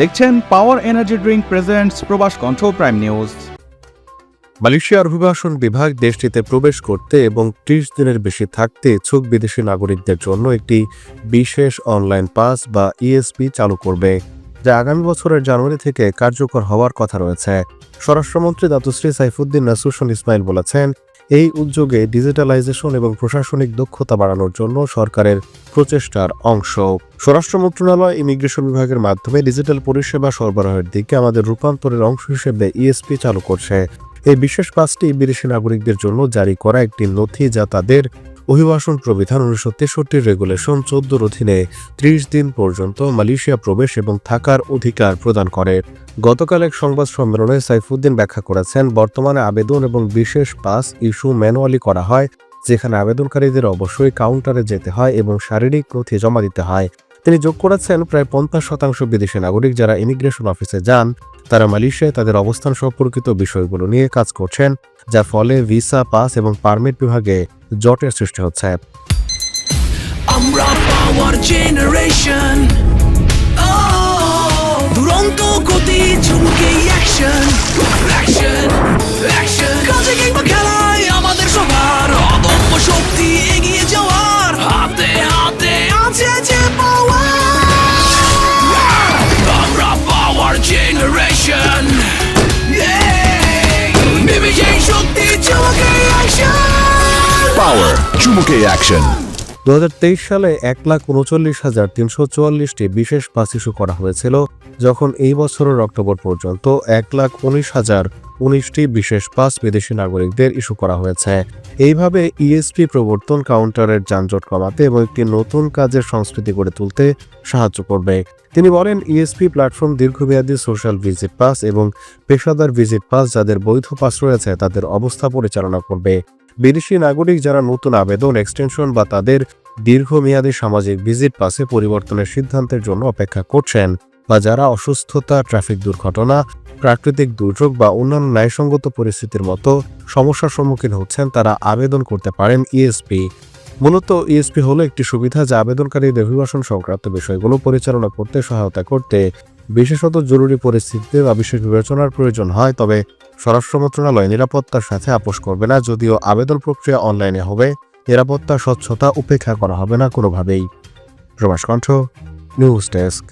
দেখছেন power energy drink presents প্রবাস কণ্ঠ প্রাইম নিউজ মালয়েশিয়ার অভিবাসন বিভাগ দেশটিতে প্রবেশ করতে এবং ত্রিশ দিনের বেশি থাকতে ইচ্ছুক বিদেশি নাগরিকদের জন্য একটি বিশেষ অনলাইন পাস বা ইএসপি চালু করবে, যা আগামী বছরের জানুয়ারি থেকে কার্যকর হওয়ার কথা রয়েছে। স্বরাষ্ট্রমন্ত্রী দাতুশ্রী সাইফুদ্দিন নাসুসন ইসমাইল বলেছেন, এই উদ্যোগে ডিজিটালাইজেশন এবং প্রশাসনিক দক্ষতা বাড়ানোর জন্য সরকারের প্রচেষ্টার অংশ। স্বরাষ্ট্র মন্ত্রণালয় ইমিগ্রেশন বিভাগের মাধ্যমে ডিজিটাল পরিষেবা সরবরাহের দিকে আমাদের রূপান্তরের অংশ হিসেবে ইএসপি চালু করছে। এই বিশেষ পাঁচটি বিদেশি নাগরিকদের জন্য জারি করা একটি নথি যা তাদের অভিবাসন প্রবিধান উনিশশো তেষট্টির রেগুলেশন চোদ্দোর অধীনে ত্রিশ দিন পর্যন্ত মালয়েশিয়া প্রবেশ এবং থাকার অধিকার প্রদান করে। গতকাল এক সংবাদ সম্মেলনে সাইফুদ্দিন ব্যাখ্যা করেছেন, বর্তমানে আবেদন এবং বিশেষ পাস ইস্যু ম্যানুয়ালি করা হয় যেখানে আবেদনকারীদের অবশ্যই কাউন্টারে যেতে হয় এবং শারীরিক নথি জমা দিতে হয়। তিনি যোগ করেছেন প্রায় পঞ্চাশ শতাংশ বিদেশি নাগরিক যারা ইমিগ্রেশন অফিসে যান। তারা মালয়েশিয়ায় তাদের অবস্থান সম্পর্কিত বিষয়গুলো নিয়ে কাজ করছেন, যার ফলে ভিসা, পাস এবং পারমিট বিভাগে জটের সৃষ্টি হচ্ছে। আমরা পাওয়ার জেনারেশন Power চুমুকে অ্যাকশন দু হাজার তেইশ সালে এক লাখ উনচল্লিশ হাজার তিনশো চুয়াল্লিশটি বিশেষ পাস ইস্যু করা হয়েছিল, যখন এই বছরের অক্টোবর পর্যন্ত এক লাখ উনিশ হাজার উনিশটি বিশেষ পাস বিদেশি নাগরিকদের ইস্যু করা হয়েছে। এইভাবে ইএসপি প্রবর্তন কাউন্টারের যানজট কমাতে এবং একটি নতুন কাজের সংস্কৃতি গড়ে তুলতে সাহায্য করবে। তিনি বলেন ইএসপি প্ল্যাটফর্ম দীর্ঘমেয়াদী সোশ্যাল ভিজিট পাস এবং পেশাদার ভিজিট পাস যাদের বৈধ পাস রয়েছে তাদের অবস্থা পরিচালনা করবে। বিদেশি নাগরিক যারা নতুন আবেদন এক্সটেনশন বা তাদের দীর্ঘমেয়াদী সামাজিক ভিজিট পাসে পরিবর্তনের সিদ্ধান্তের জন্য অপেক্ষা করছেন বা যারা অসুস্থতা ট্রাফিক দুর্ঘটনা, প্রাকৃতিক দুর্যোগ বা অন্যান্য ন্যায়সঙ্গত পরিস্থিতির মতো সমস্যার সম্মুখীন হচ্ছেন, তারা আবেদন করতে পারেন ইএসপি মূলত ইএসপি হলো একটি সুবিধা যা আবেদনকারীদের অভিবাসন সংক্রান্ত বিষয়গুলো পরিচালনা করতে সহায়তা করতে বিশেষত জরুরি পরিস্থিতিতে বা বিশেষ বিবেচনার প্রয়োজন হয়, তবে স্বরাষ্ট্র মন্ত্রণালয় নিরাপত্তার সাথে আপোষ করবে না, যদিও আবেদন প্রক্রিয়া অনলাইনে হবে। নিরাপত্তা, স্বচ্ছতা উপেক্ষা করা হবে না কোনোভাবেই। প্রবাস কণ্ঠ, নিউজ ডেস্ক।